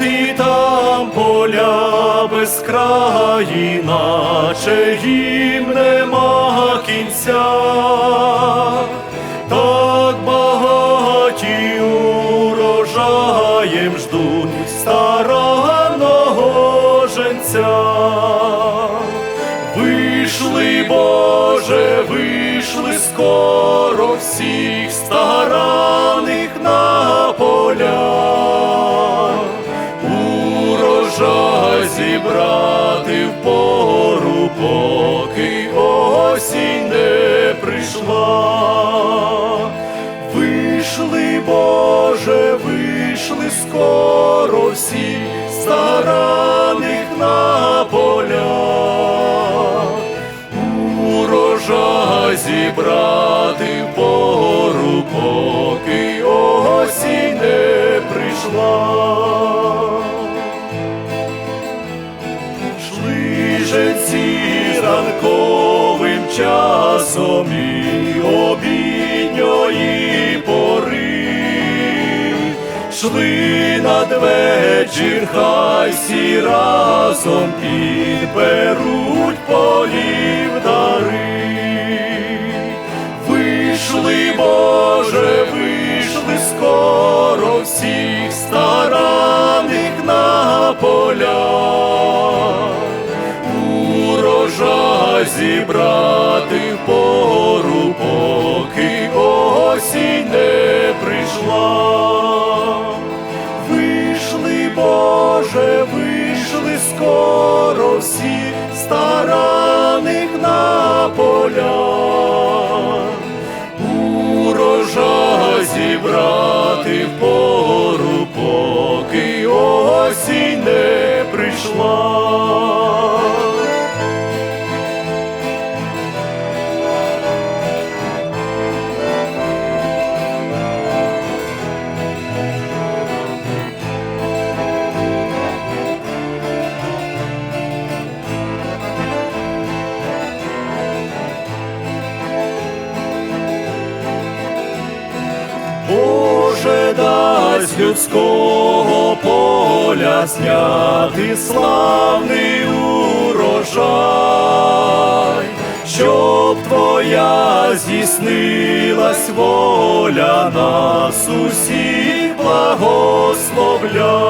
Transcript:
ти там поля безкраї, наче їм нема кінця, так багаті урожаєм ждуть старанного женця. Вийшли, Боже, вийшли скоро всіх стараних зібрати в пору, поки осінь не прийшла. Вийшли, Боже, вийшли скоро всі стараних на поля, урожай зібрати в пору, поки осінь не прийшла. Часом і обідньої пори, шли надвечір, хай всі разом підберуть полів дари. Вийшли, Боже, вийшли скоро всіх стараних на поля, урожай Боже, вийшли скоро всі стараних на Боже, дасть людського поля зняти славний урожай, щоб твоя здійснилась воля нас усіх благословляй.